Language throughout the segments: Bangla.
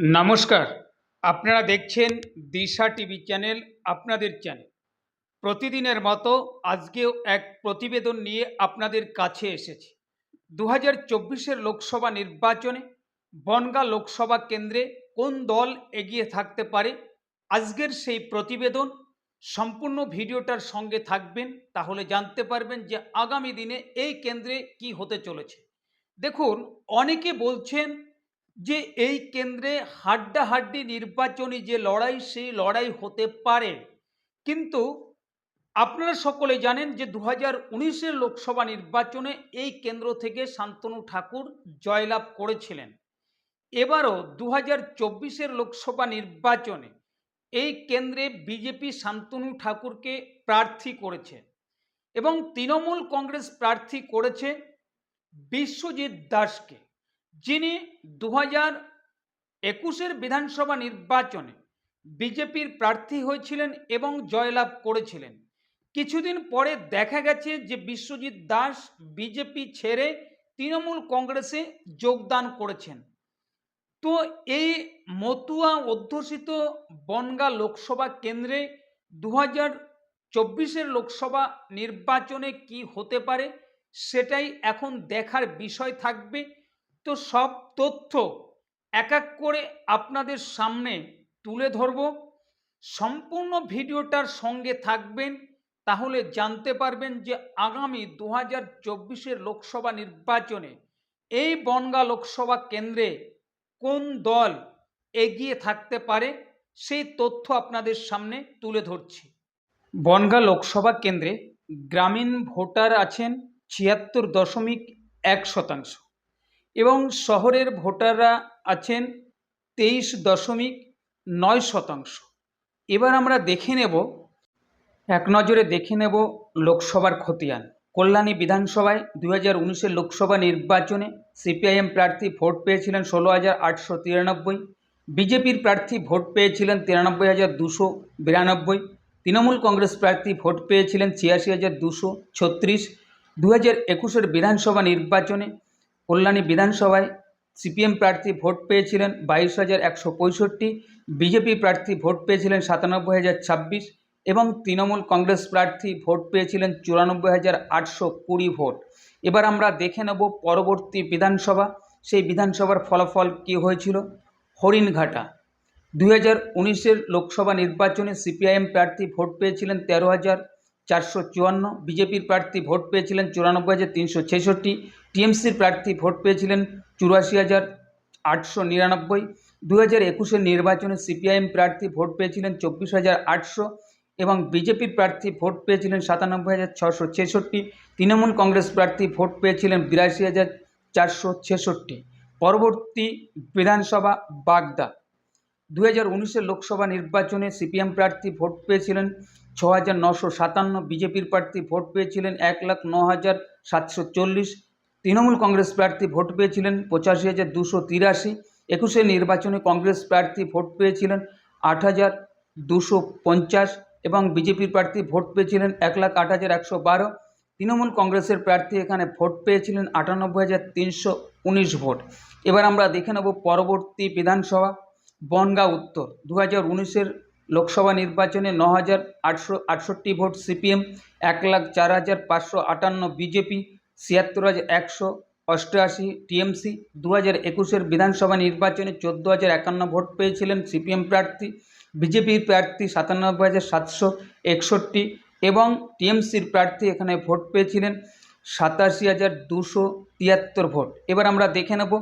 নমস্কার। আপনারা দেখছেন দিশা টিভি চ্যানেল, আপনাদের চ্যানেল। প্রতিদিনের মতো আজকেও এক প্রতিবেদন নিয়ে আপনাদের কাছে এসেছি। দু হাজার চব্বিশের লোকসভা নির্বাচনে বনগাঁ লোকসভা কেন্দ্রে কোন দল এগিয়ে থাকতে পারে, আজকের সেই প্রতিবেদন, সম্পূর্ণ ভিডিওটার সঙ্গে থাকবেন, তাহলে জানতে পারবেন যে আগামী দিনে এই কেন্দ্রে কি হতে চলেছে। দেখুন, অনেকে বলছেন যে এই কেন্দ্রে হাড্ডাহাড্ডি নির্বাচনী যে লড়াই, সেই লড়াই হতে পারে। কিন্তু আপনারা সকলে জানেন যে দু হাজার লোকসভা নির্বাচনে এই কেন্দ্র থেকে শান্তনু ঠাকুর জয়লাভ করেছিলেন। এবারও দু হাজার লোকসভা নির্বাচনে এই কেন্দ্রে বিজেপি শান্তনু ঠাকুরকে প্রার্থী করেছে এবং তৃণমূল কংগ্রেস প্রার্থী করেছে বিশ্বজিৎ দাসকে। যিনি দু হাজার একুশের বিধানসভা নির্বাচনে বিজেপির প্রার্থী হয়েছিলেন এবং জয়লাভ করেছিলেন। কিছুদিন পরে দেখা গেছে যে বিশ্বজিৎ দাস বিজেপি ছেড়ে তৃণমূল কংগ্রেসে যোগদান করেছেন। তো এই মতুয়া অধ্যুষিত বনগাঁ লোকসভা কেন্দ্রে দু হাজার চব্বিশের লোকসভা নির্বাচনে কি হতে পারে, সেটাই এখন দেখার বিষয় থাকবে। তো সব তথ্য এক এক করে আপনাদের সামনে তুলে ধরব। সম্পূর্ণ ভিডিওটার সঙ্গে থাকবেন, তাহলে জানতে পারবেন যে আগামী দু হাজার চব্বিশের লোকসভা নির্বাচনে এই বনগাঁ লোকসভা কেন্দ্রে কোন দল এগিয়ে থাকতে পারে, সেই তথ্য আপনাদের সামনে তুলে ধরছি। বনগাঁ লোকসভা কেন্দ্রে গ্রামীণ ভোটার আছেন ছিয়াত্তর দশমিক এক শতাংশ। এবং শহরের ভোটাররা আছেন তেইশ দশমিক নয় শতাংশ। এবার আমরা দেখে নেব, এক নজরে দেখে নেব লোকসভার খতিয়ান। কল্যাণী বিধানসভায় দু হাজার উনিশের লোকসভা নির্বাচনে সিপিআইএম প্রার্থী ভোট পেয়েছিলেন ষোলো হাজার আটশো তিরানব্বই, বিজেপির প্রার্থী ভোট পেয়েছিলেন তিরানব্বই হাজার দুশো বিরানব্বই, তৃণমূল কংগ্রেস প্রার্থী ভোট পেয়েছিলেন ছিয়াশি হাজার দুশো ছত্রিশ। দু হাজার একুশের বিধানসভা নির্বাচনে কল্যাণী বিধানসভায় সিপিএম প্রার্থী ভোট পেয়েছিলেন বাইশ হাজার একশো পঁয়ষট্টি, বিজেপি প্রার্থী ভোট পেয়েছিলেন সাতানব্বই হাজার ছাব্বিশ এবং তৃণমূল কংগ্রেস প্রার্থী ভোট পেয়েছিলেন চুরানব্বই হাজার আটশো কুড়ি ভোট। এবার আমরা দেখে নেব পরবর্তী বিধানসভা। সেই বিধানসভার ফলাফল কী হয়েছিল? হরিণঘাটা। দুই হাজার উনিশের লোকসভা নির্বাচনে সিপিআইএম প্রার্থী ভোট পেয়েছিলেন তেরো হাজার চারশো চুয়ান্ন, বিজেপির প্রার্থী ভোট পেয়েছিলেন চুরানব্বই হাজার তিনশো ছেষট্টি টিএমসির প্রার্থী ভোট পেয়েছিলেন চুরাশি হাজার আটশো নিরানব্বই। দু হাজার একুশের নির্বাচনে সিপিআইএম প্রার্থী ভোট পেয়েছিলেন চব্বিশ হাজার আটশো এবং বিজেপির প্রার্থী ভোট পেয়েছিলেন সাতানব্বই হাজার ছশো ছেষট্টি। তৃণমূল কংগ্রেস প্রার্থী ভোট পেয়েছিলেন বিরাশি হাজার চারশো ছেষট্টি। পরবর্তী বিধানসভা বাগদা। দু হাজার উনিশের লোকসভা নির্বাচনে সিপিএম প্রার্থী ভোট পেয়েছিলেন ছ হাজার নশো সাতান্ন, বিজেপির প্রার্থী ভোট পেয়েছিলেন এক লাখ ন হাজার সাতশো চল্লিশ। তৃণমূল কংগ্রেস প্রার্থী ভোট পেয়েছিলেন, পঁচাশি হাজার দুশো তিরাশি। একুশের নির্বাচনে কংগ্রেস প্রার্থী ভোট পেয়েছিলেন, আট হাজার দুশো পঞ্চাশ এবং বিজেপির প্রার্থী ভোট পেয়েছিলেন, এক লাখ আট হাজার একশো বারো। তৃণমূল কংগ্রেসের প্রার্থী এখানে ভোট পেয়েছিলেন, আটানব্বই হাজার তিনশো উনিশ ভোট। এবার আমরা দেখে নেব পরবর্তী বিধানসভা, বনগাঁ উত্তর। দু হাজার উনিশের লোকসভা নির্বাচনে ন হাজার আটশো আটষট্টি ভোট সিপিএম, এক লাখ চার হাজার পাঁচশো আটান্ন বিজেপি ছিয়াত্তর হাজার একশো অষ্টআশি টিএমসি, দু হাজার একুশের বিধানসভা নির্বাচনে চোদ্দ হাজার একান্ন ভোট পেয়েছিলেন সিপিএম প্রার্থী বিজেপির প্রার্থী সাতানব্বই হাজার সাতশো একষট্টি এবং টিএমসির প্রার্থী এখানে ভোট পেয়েছিলেন সাতাশি হাজার দুশো তিয়াত্তর ভোট। এবার আমরা দেখে নেব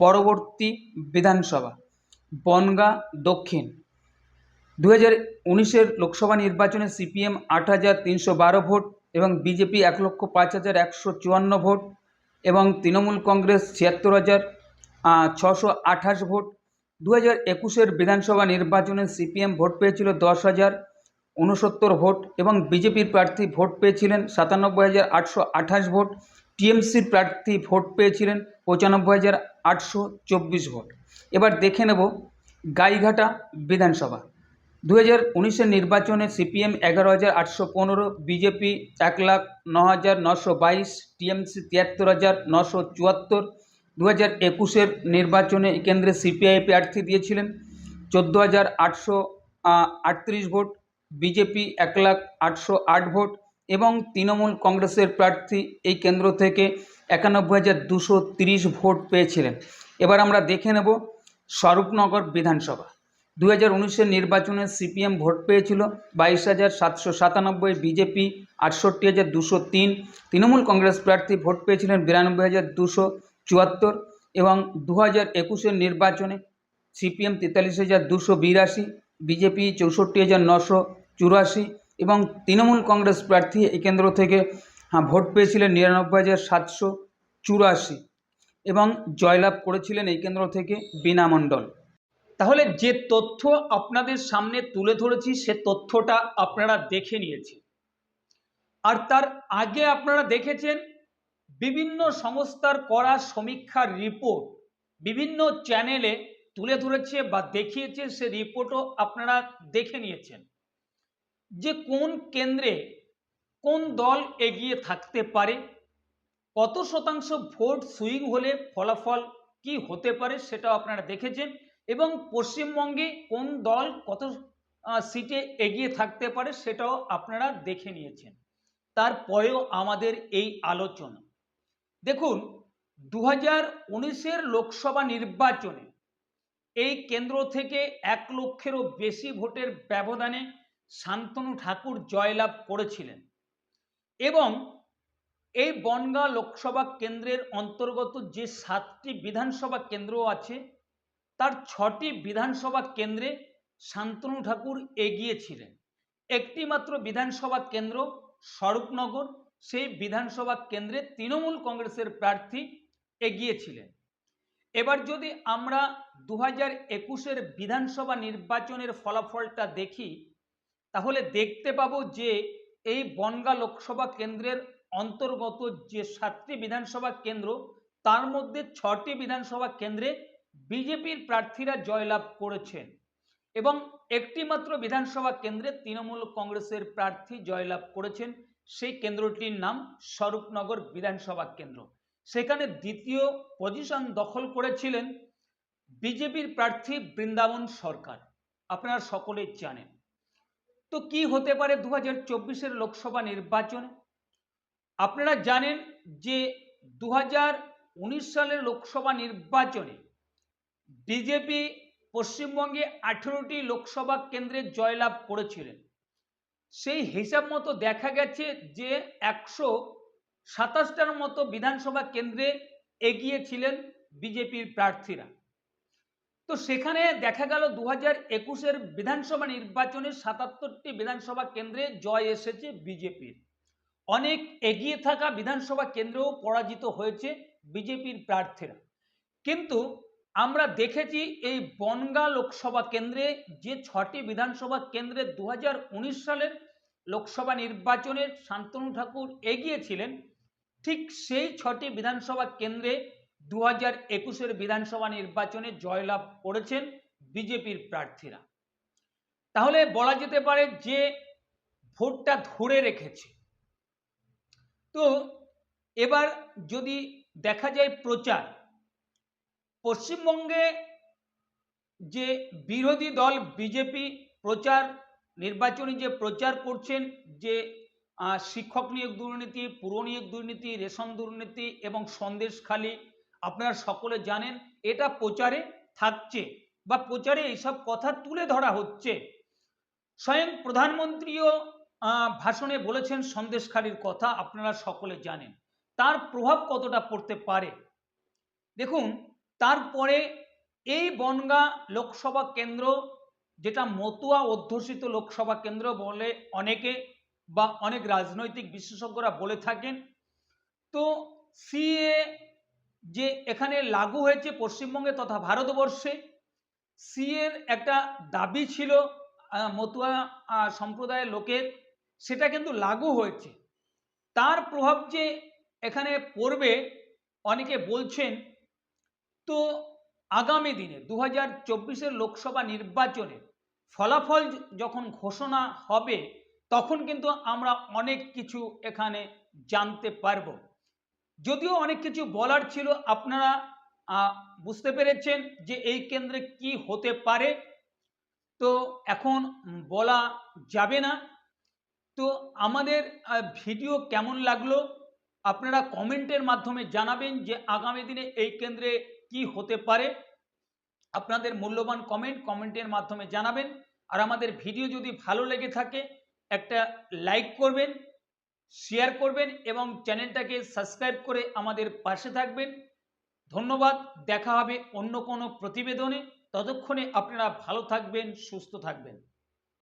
পরবর্তী বিধানসভা, বনগাঁ দক্ষিণ। দু হাজার উনিশের লোকসভা নির্বাচনে সিপিএম আট হাজার তিনশো বারো ভোট এবং বিজেপি এক লক্ষ পাঁচ হাজার একশো চুয়ান্ন ভোট এবং তৃণমূল কংগ্রেস ছিয়াত্তর হাজার ছশো আঠাশ ভোট। দু হাজার একুশের বিধানসভা নির্বাচনে সিপিএম ভোট পেয়েছিল দশ হাজার উনসত্তর ভোট এবং বিজেপির প্রার্থী ভোট পেয়েছিলেন সাতানব্বই হাজার আটশো আঠাশ ভোট। টিএমসির প্রার্থী ভোট পেয়েছিলেন পঁচানব্বই হাজার আটশো চব্বিশ ভোট। এবার দেখে নেব গাইঘাটা বিধানসভা। দু হাজার উনিশের নির্বাচনে সিপিএম এগারো হাজার আটশো পনেরো, বিজেপি এক লাখ ন হাজার নশো বাইশ, টিএমসি তিয়াত্তর হাজার নশো চুয়াত্তর দু হাজার একুশের নির্বাচনে কেন্দ্রে সিপিআই প্রার্থী দিয়েছিলেন চোদ্দ হাজার আটশো আটত্রিশ ভোট, বিজেপি এক লাখ আটশো আট ভোট এবং তৃণমূল কংগ্রেসের প্রার্থী এই কেন্দ্র থেকে একানব্বই হাজার দুশো তিরিশ ভোট পেয়েছিলেন। এবার আমরা দেখে নেব স্বরূপনগর বিধানসভা। দু হাজার উনিশের নির্বাচনে সিপিএম ভোট পেয়েছিল বাইশ হাজার সাতশো সাতানব্বই বিজেপি আটষট্টি হাজার দুশো তিন তৃণমূল কংগ্রেস প্রার্থী ভোট পেয়েছিলেন বিরানব্বই হাজার দুশো চুয়াত্তর এবং দু হাজার একুশের নির্বাচনে সিপিএম তেতাল্লিশ হাজার দুশো বিরাশি বিজেপি চৌষট্টি হাজার নশো চুরাশি এবং তৃণমূল কংগ্রেস প্রার্থী এই কেন্দ্র থেকে হ্যাঁ, ভোট পেয়েছিলেন নিরানব্বই হাজার সাতশো চুরাশি এবং জয়লাভ করেছিলেন এই কেন্দ্র থেকে বীণা মণ্ডল। তাহলে যে তথ্য আপনাদের সামনে তুলে ধরেছি, সে তথ্যটা আপনারা দেখে নিয়েছেন। আর তার আগে আপনারা দেখেছেন, বিভিন্ন সংস্থার করা সমীক্ষার রিপোর্ট বিভিন্ন চ্যানেলে তুলে ধরেছে বা দেখিয়েছে, সে রিপোর্টও আপনারা দেখে নিয়েছেন। যে কোন কেন্দ্রে কোন দল এগিয়ে থাকতে পারে, কত শতাংশ ভোট সুইং হলে ফলাফল কি হতে পারে, সেটাও আপনারা দেখেছেন। এবং পশ্চিমবঙ্গে কোন দল কত সিটে এগিয়ে থাকতে পারে সেটাও আপনারা দেখে নিয়েছেন। তারপরেও আমাদের এই আলোচনা। দেখুন দু হাজার লোকসভা নির্বাচনে এই কেন্দ্র থেকে এক লক্ষেরও বেশি ভোটের ব্যবধানে শান্তনু ঠাকুর জয়লাভ করেছিলেন এবং এই বনগাঁ লোকসভা কেন্দ্রের অন্তর্গত যে সাতটি বিধানসভা কেন্দ্র আছে তার ছটি বিধানসভা কেন্দ্রে শান্তনু ঠাকুর এগিয়েছিলেন। একটি মাত্র বিধানসভা কেন্দ্র স্বরূপনগর, সেই বিধানসভা কেন্দ্রে তৃণমূল কংগ্রেসের প্রার্থী এগিয়েছিলেন। এবার যদি আমরা দু হাজার একুশের বিধানসভা নির্বাচনের ফলাফলটা দেখি, তাহলে দেখতে পাবো যে এই বনগাঁ লোকসভা কেন্দ্রের অন্তর্গত যে সাতটি বিধানসভা কেন্দ্র, তার মধ্যে ছটি বিধানসভা কেন্দ্রে বিজেপির প্রার্থীরা জয়লাভ করেছেন এবং একটি মাত্র বিধানসভা কেন্দ্রে তৃণমূল কংগ্রেসের প্রার্থী জয়লাভ করেছেন, সেই কেন্দ্রটির নাম স্বরূপনগর বিধানসভা কেন্দ্র। সেখানে দ্বিতীয় পজিশন দখল করেছিলেন বিজেপির প্রার্থী বৃন্দাবন সরকার। আপনারা সকলেই জানেন। তো কি হতে পারে দু হাজার লোকসভা নির্বাচনে? আপনারা জানেন যে দু হাজার উনিশ সালের লোকসভা নির্বাচনে বিজেপি পশ্চিমবঙ্গে আঠেরোটি লোকসভা কেন্দ্রে জয়লাভ করেছিলেন। সেই হিসাব মতো দেখা গেছে যে একশো সাতাশটার মতো বিধানসভা কেন্দ্রে এগিয়েছিলেন বিজেপির প্রার্থীরা। তো সেখানে দেখা গেল দু হাজার একুশের বিধানসভা নির্বাচনে সাতাত্তরটি বিধানসভা কেন্দ্রে জয় এসেছে বিজেপির অনেক এগিয়ে থাকা বিধানসভা কেন্দ্রেও পরাজিত হয়েছে বিজেপির প্রার্থীরা। কিন্তু আমরা দেখেছি এই বনগাঁ লোকসভা কেন্দ্রে যে ছটি বিধানসভা কেন্দ্রে দু হাজার উনিশ সালের লোকসভা নির্বাচনে শান্তনু ঠাকুর এগিয়েছিলেন, ঠিক সেই ছটি বিধানসভা কেন্দ্রে দু হাজার একুশের বিধানসভা নির্বাচনে জয়লাভ করেছেন বিজেপির প্রার্থীরা। তাহলে বলা যেতে পারে যে ভোটটা ধরে রেখেছে। তো এবার যদি দেখা যায় প্রচার পশ্চিমবঙ্গে যে বিরোধী দল বিজেপি প্রচার, নির্বাচনী যে প্রচার করছেন, যে শিক্ষক নিয়োগ দুর্নীতি, পুর নিয়োগ দুর্নীতি রেশন দুর্নীতি এবং সন্দেশখালি আপনারা সকলে জানেন, এটা প্রচারে থাকছে বা প্রচারে এইসব কথা তুলে ধরা হচ্ছে। স্বয়ং প্রধানমন্ত্রীও ভাষণে বলেছেন সন্দেশখালির কথা, আপনারা সকলে জানেন। তার প্রভাব কতটা পড়তে পারে? দেখুন তারপরে এই বনগাঁ লোকসভা কেন্দ্র, যেটা মতুয়া অধ্যুষিত লোকসভা কেন্দ্র বলে অনেকে বা অনেক রাজনৈতিক বিশেষজ্ঞরা বলে থাকেন। তো সিএ যে এখানে লাগু হয়েছে পশ্চিমবঙ্গে তথা ভারতবর্ষে, সিএর একটা দাবি ছিল মতুয়া সম্প্রদায়ের লোকের, সেটা কিন্তু লাগু হয়েছে। তার প্রভাব যে এখানে পড়বে, অনেকে বলছেন তো আগামী দিনে দু হাজার লোকসভা নির্বাচনে ফলাফল যখন ঘোষণা হবে, তখন কিন্তু আমরা অনেক কিছু এখানে জানতে পারব। যদিও অনেক কিছু বলার ছিল, আপনারা বুঝতে পেরেছেন যে এই কেন্দ্রে কি হতে পারে। তো এখন বলা যাবে না। তো আমাদের ভিডিও কেমন লাগল? আপনারা কমেন্টের মাধ্যমে জানাবেন যে আগামী দিনে এই কেন্দ্রে কি হতে পারে? আপনাদের মূল্যবান কমেন্ট কমেন্টের মাধ্যমে জানাবেন। আর আমাদের ভিডিও যদি ভালো লেগে থাকে, একটা লাইক করবেন শেয়ার করবেন এবং চ্যানেলটাকে সাবস্ক্রাইব করে আমাদের পাশে থাকবেন। ধন্যবাদ। দেখা হবে অন্য কোনো প্রতিবেদনে। ততক্ষণে আপনারা ভালো থাকবেন, সুস্থ থাকবেন।